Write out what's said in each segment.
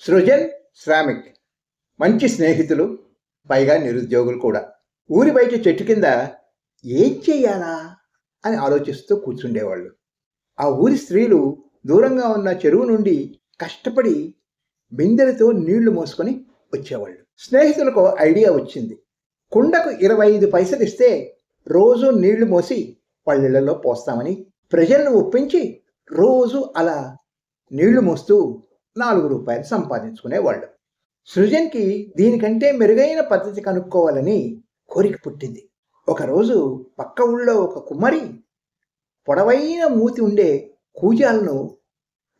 సృజన్ శ్రామిక్. మంచి స్నేహితులు పైగా నిరుద్యోగులు కూడా. ఊరి బయట చెట్టు కింద ఏం చెయ్యాలా అని ఆలోచిస్తూ కూర్చుండేవాళ్ళు. ఆ ఊరి స్త్రీలు దూరంగా ఉన్న చెరువు నుండి కష్టపడి బిందెలతో నీళ్ళు మోసుకొని వచ్చేవాళ్ళు. స్నేహితులకు ఐడియా వచ్చింది. కుండకు ఇరవై ఐదు పైసలు ఇస్తే రోజు నీళ్ళు మోసి పళ్ళిళ్ళలో పోస్తామని ప్రజలను ఒప్పించి రోజు అలా నీళ్ళు మోస్తూ నాలుగు రూపాయలు సంపాదించుకునేవాళ్ళు. సృజన్కి దీనికంటే మెరుగైన పద్ధతి కనుక్కోవాలని కోరిక పుట్టింది. ఒకరోజు పక్క ఊళ్ళో ఒక కుమ్మరి పొడవైన మూతి ఉండే కూజాలను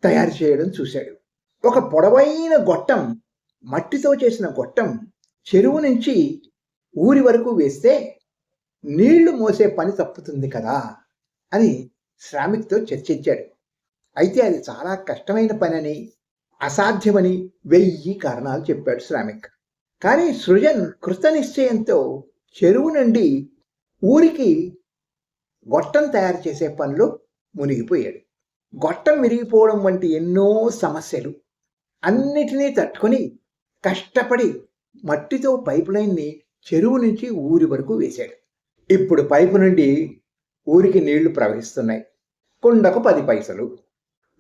తయారు చేయడం చూశాడు. ఒక పొడవైన గొట్టం మట్టితో చేసిన గొట్టం చెరువు నుంచి ఊరి వరకు వేస్తే నీళ్ళు మోసే పని తప్పుతుంది కదా అని శ్రామిక్తో చర్చించాడు. అయితే అది చాలా కష్టమైన పని అని అసాధ్యమని వెయ్యి కారణాలు చెప్పాడు శ్రామిక్. కానీ సృజన్ కృత నిశ్చయంతో చెరువు నుండి ఊరికి గొట్టం తయారు చేసే పనిలో మునిగిపోయాడు. గొట్టం విరిగిపోవడం వంటి ఎన్నో సమస్యలు అన్నిటినీ తట్టుకొని కష్టపడి మట్టితో పైప్ లైన్ని చెరువు నుంచి ఊరి వరకు వేశాడు. ఇప్పుడు పైపు నుండి ఊరికి నీళ్ళు ప్రవహిస్తున్నాయి. కుండకు పది పైసలు.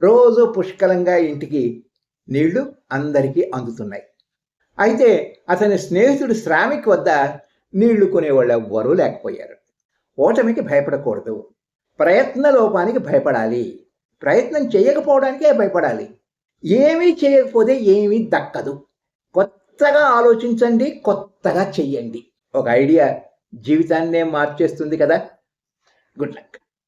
రోజు పుష్కలంగా ఇంటికి నీళ్ళు అందరికీ అందుతున్నాయి. అయితే అతని స్నేహితుడు శ్రామిక్ వద్ద నీళ్ళు కొనేవాళ్ళు ఎవ్వరూ లేకపోయారు. ఓటమికి భయపడకూడదు. ప్రయత్న లోపానికి భయపడాలి. ప్రయత్నం చేయకపోవడానికే భయపడాలి. ఏమీ చేయకపోతే ఏమీ దక్కదు. కొత్తగా ఆలోచించండి కొత్తగా చెయ్యండి. ఒక ఐడియా జీవితాన్నే మార్చేస్తుంది కదా. Good luck.